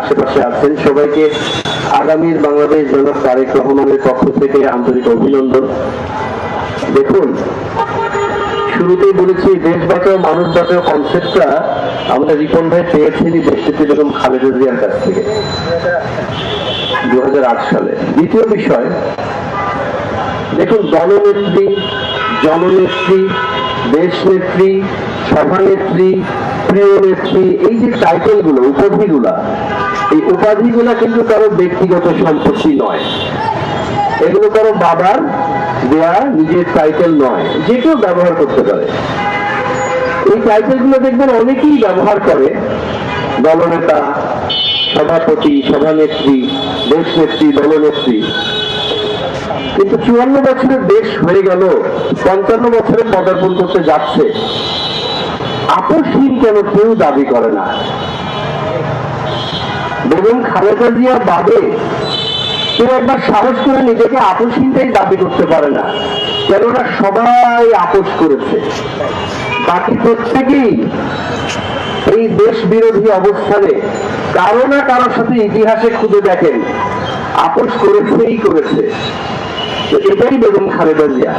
আশেপাশে আছেন। সবাইকে আগামীর বাংলাদেশ জনক তারেক রহমানের পক্ষ থেকে আন্তরিক অভিনন্দন। দেখুন, শুরুতেই বলেছি, দেশ বাঁচাও, মানুষ বাঁচাও কনসেপ্টটা আমরা রিপন ভাই পেয়েছি দেশটিতে বেগম খালেদা জিয়ার কাছ থেকে। দু হাজার আট সালে। দ্বিতীয় বিষয়, দেখুন, দলনেত্রী, জননেত্রী দেশনেত্রী সভানেত্রী প্রিয় নেত্রী, এই যে টাইটেলগুলো, উপাধিগুলা, এই উপাধিগুলা কিন্তু কারও ব্যক্তিগত সম্পত্তি নয়। এগুলো কারও বাবার দেয়া নিজের টাইটেল নয়, যে কেউ ব্যবহার করতে পারে। এই দেখবেন অনেকেই ব্যবহার করে, দলনেতা, সভাপতি, সভানেত্রী, দেশনেত্রী, দলনেত্রী। কিন্তু চুয়ান্ন বছরের দেশ হয়ে গেল, পঞ্চান্ন বছরে পদার্পণ করতে যাচ্ছে। আপসহীন কেন কেউ দাবি করে না। বেগম খালেদা জিয়া বাদে কেউ একবার সাহস করে নিজেকে আপসহীনটাই দাবি করতে পারে না। কেননা সবাই আপোষ করেছে। বাকি প্রত্যেকেই এই দেশ বিরোধী অবস্থানে কারও না কারোর সাথে ইতিহাসে খুঁজে দেখেন। আপোষ করেছেই করেছে। এটাই বেগম খালেদা জিয়া।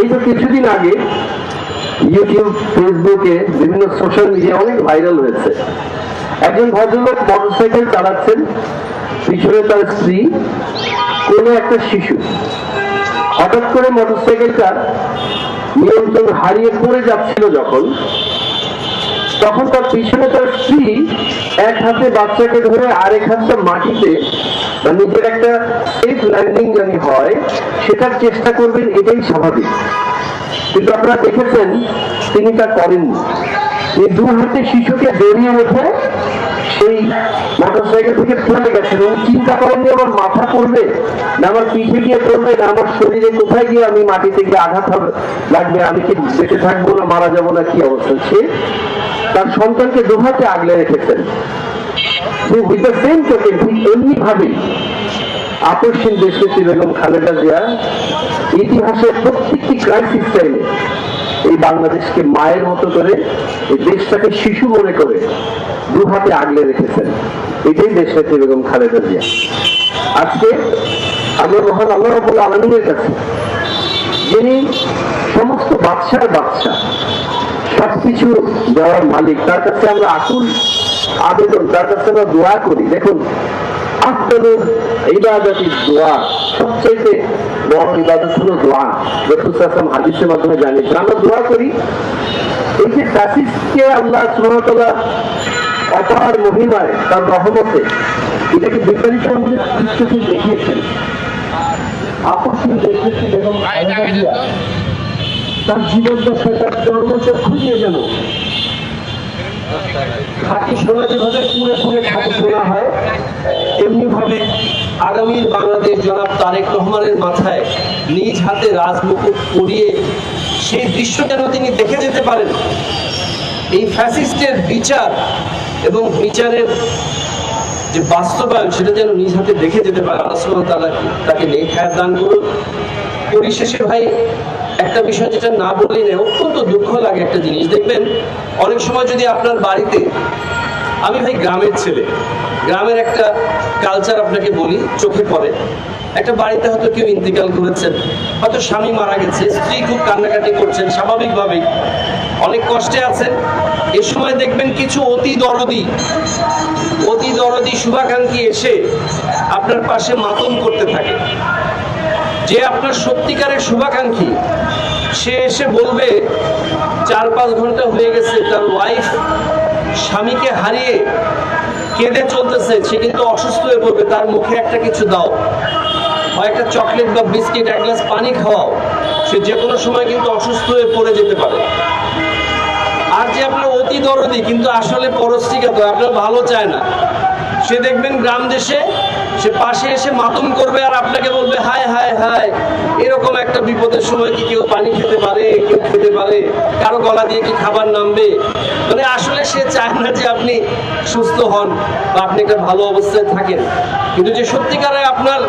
এই তো কিছুদিন আগে ইউটিউব ফেসবুকে বিভিন্ন সোশ্যাল মিডিয়া অনেক ভাইরাল হয়েছে। একজন ভদ্রলোক মোটরসাইকেল চালাচ্ছেন, পিছনে তার স্ত্রী কোনো একটা শিশু। হঠাৎ করে মোটরসাইকেলটা নিয়ন্ত্রণ হারিয়ে পড়ে যাচ্ছিল যখন, তখন তার পিছনে তার স্ত্রী এক হাতে বাচ্চাকে ধরে আরেক হাতটা মাটিতে নিজের একটা সেফ ল্যান্ডিং জানি হয়, সেটার চেষ্টা করবেন, এটাই স্বাভাবিক। কিন্তু আপনারা দেখেছেন, তিনি তা করেননি। এই দু হাতে শিশুকে বেরিয়ে উঠে সেই মোটরসাইকেল থেকে পড়ে গেছেন। উনি চিন্তা করেননি আমার মাথা পড়বে, না আমার পিঠে গিয়ে পড়বে, না আমার শরীরে কোথায় গিয়ে আমি মাটি থেকে আঘাত হবে, লাগবে, আমি কি বেঁচে থাকব না মারা যাব না, কি অবস্থা? সে তার সন্তানকে দু হাতে আগলে রেখেছেন। উইথ দ্য সেম টোকেন ঠিক এমনি ভাবেই আপসহীন দেশনেত্রী বেগম খালেদা জিয়া। ইতিহাসের প্রত্যেকটি ক্রাইসিস টাইমে এই বাংলাদেশকে মায়ের মতো করে, এই দেশটাকে শিশু মনে করে দু হাতে আগলে রেখেছেন। এটাই দেশনেত্রী বেগম খালেদা জিয়া। আজকে আমরা মহান আল্লাহ রবুল আলমিনের কাছে, যিনি সমস্ত বাদশার বাদশা সবকিছু দেওয়ার মালিক, তার কাছে আমরা আকুল আবেদন, তার কাছে আমরা দোয়া করি। দেখুন আফতালুর ইবাদতি দোয়া। সবচেয়ে বড় ইবাদত হলো দোয়া। রসুল সাসম হাদিসের মাধ্যমে জানিয়েছে আমরা দোয়া করি। এই যে ফ্যাসিস্টকে আল্লাহ সুমতলা অপার মহিমায় তার রহমতে এটাকে দৃষ্টিতে দেখিয়েছেন। তার জীবন দশায় তার জন্মচক্ষু দিয়ে যেন খাঁটি সোনা যেভাবে পুড়ে পুড়ে খাঁটি শোনা হয়। আগামীর বাংলাদেশ জনাব তারেক রহমানের মাথায় নিজ হাতে রাজমুকুট পরিয়ে সেই দৃশ্য যেন তিনি দেখে যেতে পারেন। এই ফ্যাসিস্টের বিচার এবং বিচারের যে বাস্তবায়ন, সেটা যেন নিজ হাতে দেখে যেতে পারে। আল্লাহ তাকে নেক হায়াত দান করুন পরিশেষে ভাই একটা বিষয় যেটা না বললেই নেই অত্যন্ত দুঃখ লাগে একটা জিনিস। দেখবেন, অনেক সময় যদি আপনার বাড়িতে, আমি ভাই গ্রামের ছেলে, গ্রামের একটা কালচার আপনাকে বলি, চোখে পড়ে। একটা বাড়িতে হয়তো কেউ ইন্তিকাল করেছেন, হয়তো স্বামী মারা গেছে, স্ত্রী খুব কান্নাকাটি করছেন, স্বাভাবিকভাবেই। অনেক কষ্টে আছেন। এ সময় দেখবেন কিছু অতি দরদি অতি দরদি শুভাকাঙ্ক্ষী এসে আপনার পাশে মাতম করতে থাকে। যে আপনার সত্যিকারের শুভাকাঙ্ক্ষী, সে এসে বলবে, চার পাঁচ ঘণ্টা হয়ে গেছে, তার ওয়াইফ স্বামীকে হারিয়ে কেঁদে চলতেছে, সে কিন্তু অসুস্থ হয়ে পড়বে, তার মুখে একটা কিছু দাও। হয় একটা চকলেট বা বিস্কিট, এক গ্লাস পানি খাওয়াও। সে যে কোনো সময় কিন্তু অসুস্থ হয়ে পড়ে যেতে পারে। আর যে আপনার অতি দরদি, কিন্তু আসলে পরশ্রিকাত আপনার ভালো চায় না। সে দেখবেন গ্রাম দেশে সে পাশে এসে মাতম করবে আর আপনাকে বলবে, হায় হায় হায়। এরকম একটা বিপদের সময় কি কেউ পানি খেতে পারে, কেউ খেতে পারে? কারও গলা দিয়ে কি খাবার নামবে? মানে আসলে সে চায় না যে আপনি সুস্থ হন বা আপনি একটা ভালো অবস্থায় থাকেন। কিন্তু যে সত্যিকারে আপনার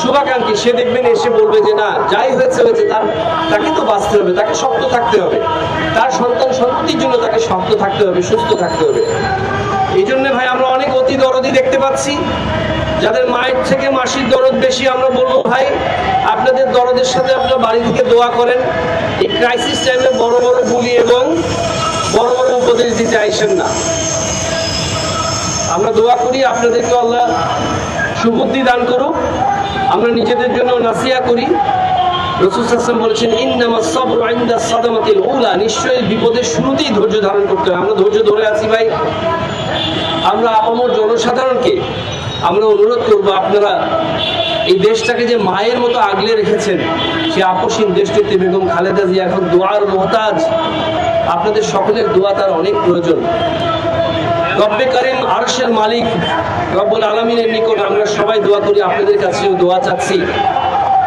শুভাকাঙ্ক্ষী, সে দেখবেন এসে বলবে যে, না, যাই হয়েছে হয়েছে, তার, তাকে তো বাঁচতে হবে, তাকে শক্ত থাকতে হবে। তার সন্তান সন্ততি পরবর্তীর জন্য তাকে শক্ত থাকতে হবে, সুস্থ থাকতে হবে। এই জন্য ভাই, আমরা অনেক অতি দরদি দেখতে পাচ্ছি। যাদের মায়ের থেকে মাসির দরদ বেশি, আমরা বলব, ভাই, আপনাদের দরদের সাথে আপনারা বাড়ি থেকে দোয়া করেন। এই ক্রাইসিস টাইমে বড় বড় বুলি এবং বড় বড় উপদেশ দিতে আইসেন না। আমরা দোয়া করি, আপনাদেরকে আল্লাহ সুবুদ্ধি দান করুক। আমরা নিজেদের জন্য নাসিয়া করি। রসুল হাসান বলেছেন, ইন্নামা সবর আইন্দা সাদামাতিল উলা। নিশ্চয়ই বিপদের শুরুতেই ধৈর্য ধারণ করতে হয়। আমরা ধৈর্য ধরে আছি, ভাই। আমরা আপামর জনসাধারণকে আমরা অনুরোধ করব আপনারা এই দেশটাকে যে মায়ের মতো আগলে রেখেছেন, সে আপসীন দেশটিতে বেগম খালেদা জিয়া এখন দোয়ার মহতাজ। আপনাদের সকলের দোয়া তার অনেক প্রয়োজন। রব্বে করিম আরশের মালিক রব্বুল আলমিনের নিকট আমরা সবাই দোয়া করি, আপনাদের কাছেও দোয়া চাচ্ছি।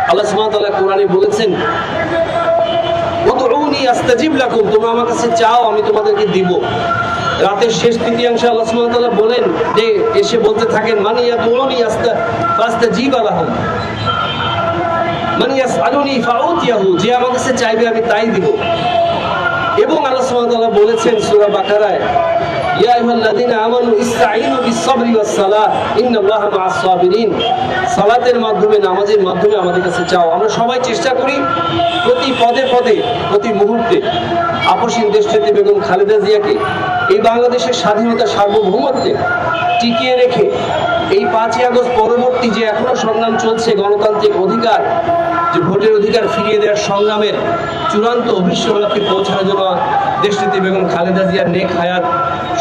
আল্লাহ তাআলা কোরআনে বলেছেন তোমরা আমার কাছে চাও, আমি তোমাদেরকে দিব। রাতের শেষ তৃতীয়াংশে আল্লাহ সুমতলা বলেন যে, এসে বলতে থাকেন মানে ইয়াদউনি আস্তা আলাহ। লাহুম মানে ফাউত ইয়াহু যে আমার কাছে চাইবে আমি তাই দিব। এবং আল্লাহ সুমতলা বলেছেন সুরা বাকারায় ইয়া আইয়ুহাল্লাযীনা আমানু ইসতাঈনু বিস-সাবরি ওয়াস-সালাহ ইন্নাল্লাহা মা'আস-সাবিরিন। সালাতের মাধ্যমে, নামাজের মাধ্যমে আমাদের কাছে চাও। আমরা সবাই চেষ্টা করি প্রতি পদে পদে, প্রতি মুহূর্তে। আপসীন দেশটিতে বেগম খালেদা জিয়াকে এই বাংলাদেশের স্বাধীনতা সার্বভৌমত্বে টিকিয়ে রেখে এই পাঁচই আগস্ট পরবর্তী যে এখনও সংগ্রাম চলছে, গণতান্ত্রিক অধিকার যে ভোটের অধিকার ফিরিয়ে দেওয়ার সংগ্রামের চূড়ান্ত অভিশ্বলক্ষ্যে পৌঁছানোর জন্য দেশটিতে বেগম খালেদা জিয়ার নেক হায়াত,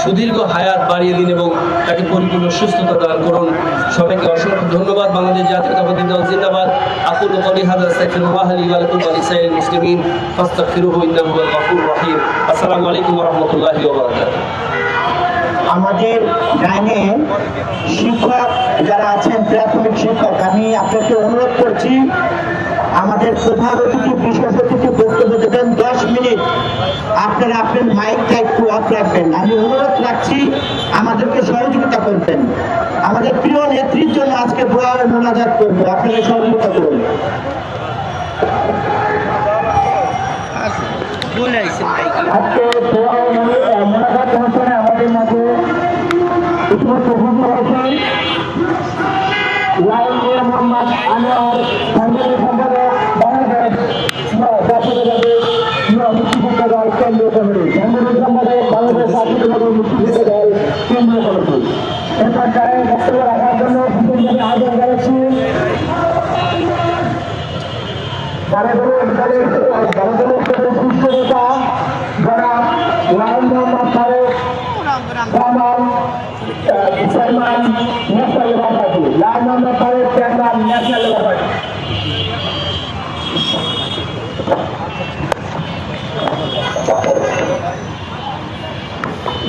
সুদীর্ঘ হায়াত বাড়িয়ে দিন এবং তাকে পরিপূর্ণ সুস্থতা দান করুন। সবাইকে অসংখ্য ধন্যবাদ। বাংলাদেশ জাতীয়তাবাদী দল জিন্দাবাদ। আকুল কলি হাদা আস্তাগফিরুল্লাহ লি ওয়া লাকুম ওয়া লিসাইরিল মুসলিমিন। আসসালামু আলাইকুম আমাদের গানে শিক্ষক যারা আছেন, প্রাথমিক শিক্ষক, আমি আপনাকে অনুরোধ করছি আমাদের প্রধান অতিথি বিশেষ অতিথি বক্তব্য দেবেন দশ মিনিট। আপনারা আপনার মাইকটা একটু অফ রাখবেন। আমি অনুরোধ রাখছি আমাদেরকে সহযোগিতা করবেন। আমাদের প্রিয় নেত্রীর জন্য আজকে দোয়া ও মোনাজাত করব। আপনারা সহযোগিতা করুন। আজকে দোয়া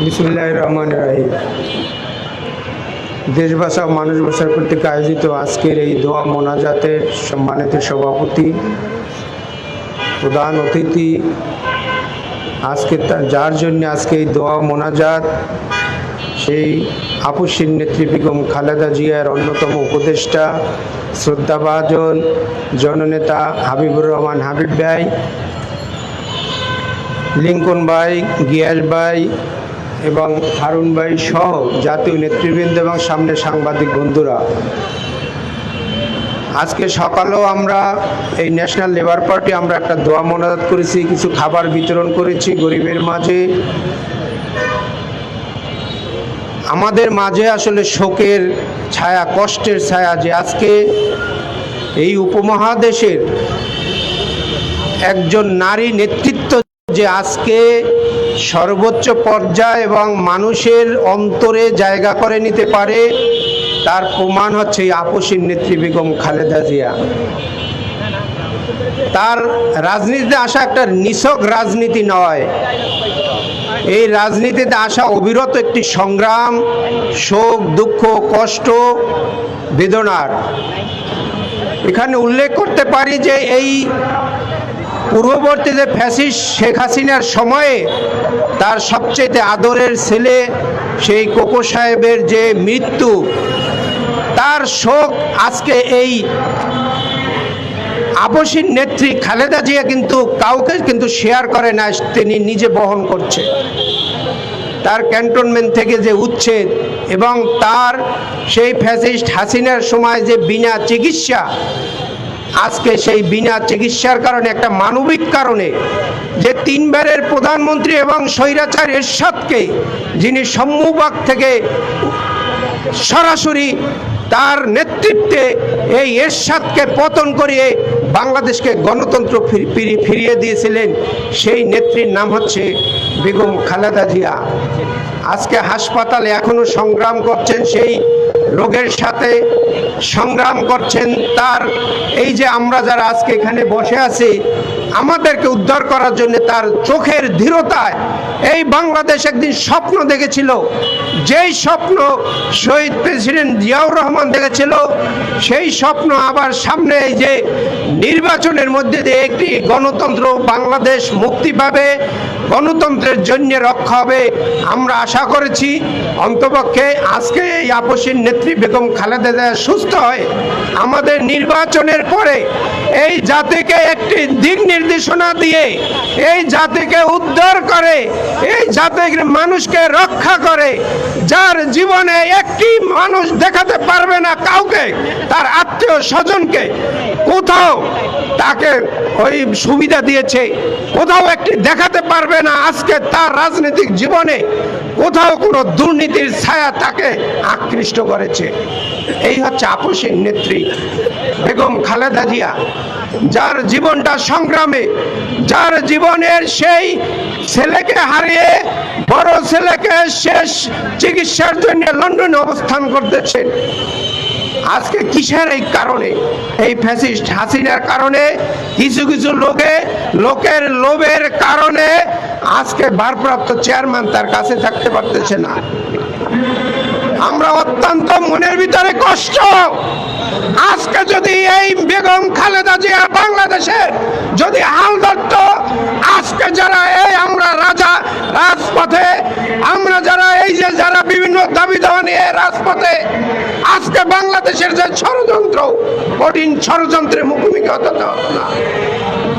বিসমুল্লাহ দেশ ভাষা মানুষ ভাষার কর্তৃক আয়োজিত আজকের এই দোয়া মোনাজাতের সম্মানিত সভাপতি প্রধান অতিথি। আজকে যার জন্য আজকে এই দোয়া মোনাজাত, সেই আপসীন নেত্রী বেগম খালেদা জিয়ার অন্যতম উপদেষ্টা, শ্রদ্ধাভাজন জননেতা হাবিবুর রহমান হাবিব ভাই, লিঙ্কন ভাই গিয়াস ভাই এবং হারুন ভাই সহ জাতীয় নেতৃবৃন্দ এবং সামনে সাংবাদিক বন্ধুরা। আজকে সকালেও আমরা এই ন্যাশনাল লেবার পার্টি আমরা একটা দোয়া মনাদ করেছি, কিছু খাবার বিতরণ করেছি গরিবের মাঝে। আমাদের মাঝে আসলে শোকের ছায়া, কষ্টের ছায়া যে আজকে এই উপমহাদেশের একজন নারী নেতৃত্ব যে আজকে সর্বোচ্চ পর্যায় এবং মানুষের অন্তরে জায়গা করে নিতে পারে, তার প্রমাণ হচ্ছে আপসীর নেত্রী বেগম খালেদা জিয়া। তার রাজনীতিতে আসা একটা নিছক রাজনীতি নয়। এই রাজনীতিতে আসা অবিরত একটি সংগ্রাম, শোক, দুঃখ, কষ্ট, বেদনার। এখানে উল্লেখ করতে পারি যে এই পূর্ববর্তীতে ফ্যাসিস্ট শেখ হাসিনার সময়ে তার সবচেয়ে আদরের ছেলে সেই কোকো সাহেবের যে মৃত্যু, তার শোক আজকে এই আপসীর নেত্রী খালেদা জিয়া কিন্তু কাউকে কিন্তু শেয়ার করে না, তিনি নিজে বহন করছে। তার ক্যান্টনমেন্ট থেকে যে উচ্ছেদ এবং তার সেই ফ্যাসিস্ট হাসিনার সময় যে বিনা চিকিৎসা আজকে সেই বিনা চিকিৎসার কারণে একটা মানবিক কারণে যে তিনবারের প্রধানমন্ত্রী এবং স্বৈরাচার এরশাদকে যিনি সম্মুবাগ থেকে সরাসরি তার নেতৃত্বে এই এরশাদকে পতন করিয়ে বাংলাদেশকে গণতন্ত্র ফিরি- ফিরি- ফিরিয়ে দিয়েছিলেন, সেই নেত্রীর নাম হচ্ছে বেগম খালেদা জিয়া। আজকে হাসপাতালে এখনও সংগ্রাম করছেন সেই রোগের সাথে সংগ্রাম করছেন তার এই যে আমরা যারা আজকে এখানে বসে আছি, আমাদেরকে উদ্ধার করার জন্য তার চোখের ধীরতায় এই বাংলাদেশ একদিন স্বপ্ন দেখেছিল। যেই স্বপ্ন শহীদ প্রেসিডেন্ট জিয়াউর রহমান দেখেছিল, সেই স্বপ্ন আবার সামনে এই যে নির্বাচনের মধ্যে দিয়ে একটি গণতন্ত্র বাংলাদেশ মুক্তি পাবে। গণতন্ত্রের জন্য রক্ষা হবে, আমরা আশা করেছি। অন্তপক্ষে আজকে এই আপসীর নেত্রী বেগম খালেদা জিয়া সুস্থ হয়, আমাদের নির্বাচনের পরে এই জাতিকে একটি দিক নির্দেশনা দিয়ে, এই জাতিকে উদ্ধার করে, এই জাতির মানুষকে রক্ষা করে, যার জীবনে একটি মানুষ দেখাতে পারবে না কাউকে, তার আত্মীয় স্বজনকে কোথাও তাকে ওই সুবিধা দিয়েছে। কোথাও একটি দেখাতে পারবে না আজকে তার রাজনৈতিক জীবনে। কোথাও কোনো দুর্নীতির ছায়া তাকে আকৃষ্ট করেছে। এই হচ্ছে আপসের নেত্রী বেগম খালেদা জিয়া। যার জীবনটা সংগ্রামে, যার জীবনের সেই ছেলেকে হারিয়ে বড় ছেলেকে শেষ চিকিৎসার জন্য লন্ডনে অবস্থান করতেছেন আজকে কিসের এই কারণে? এই ফ্যাসিস্ট হাসিনার কারণে, কিছু কিছু লোকে, লোকের লোভের কারণে আজকে ভারপ্রাপ্ত চেয়ারম্যান তার কাছে থাকতে পারতেছে না। আমরা অত্যন্ত মনের ভিতরে কষ্ট। আজকে যদি এই বেগম খালেদা জিয়া বাংলাদেশের যদি হাল ধরত আজকে যারা এই আমরা রাজা রাজপথে আমরা যারা এই যে যারা দাবি নিয়ে রাজপথে আজকে বাংলাদেশের যে ষড়যন্ত্র, কঠিন ষড়যন্ত্রের মুখোমুখি হতে হতো না।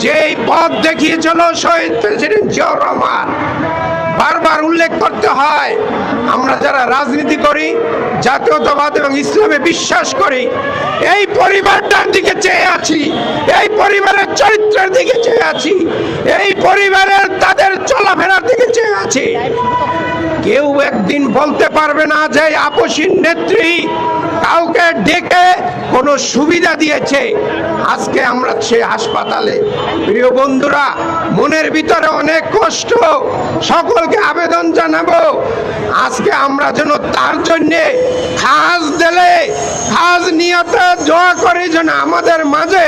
যেই পথ দেখিয়েছিল শহীদ প্রেসিডেন্ট জিয়াউর রহমান, বারবার উল্লেখ করতে হয়, আমরা যারা রাজনীতি করি, জাতীয়তাবাদ এবং ইসলামে বিশ্বাস করি, এই পরিবারটার দিকে চেয়ে আছি, এই পরিবারের চরিত্রের দিকে চেয়ে আছি। এই পরিবারের তাদের চলাফেরার দিকে চেয়ে আছি। কেউ একদিন বলতে পারবে না যে আপসীর নেত্রী কাউকে ডেকে কোনো সুবিধা দিয়েছে। আজকে আমরা সে হাসপাতালে। প্রিয় বন্ধুরা, মনের ভিতরে অনেক কষ্ট। সকলকে আবেদন জানাব। আজকে আমরা যেন তার জন্যে খাস দিলে খাস নিয়তে দোয়া করে যেন আমাদের মাঝে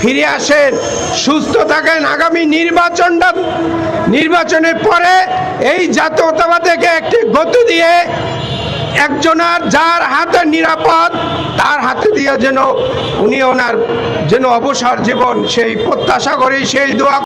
ফিরে আসেন, সুস্থ থাকেন। আগামী নির্বাচনটা, নির্বাচনের পরে এই জাতীয়তাবাদকে একটি গতি দিয়ে একজনের যার হাতে নিরাপদ, তার হাতে দিয়ে যেন উনি ওনার যেন অবসর জীবন, সেই প্রত্যাশা করেই সেই দোয়া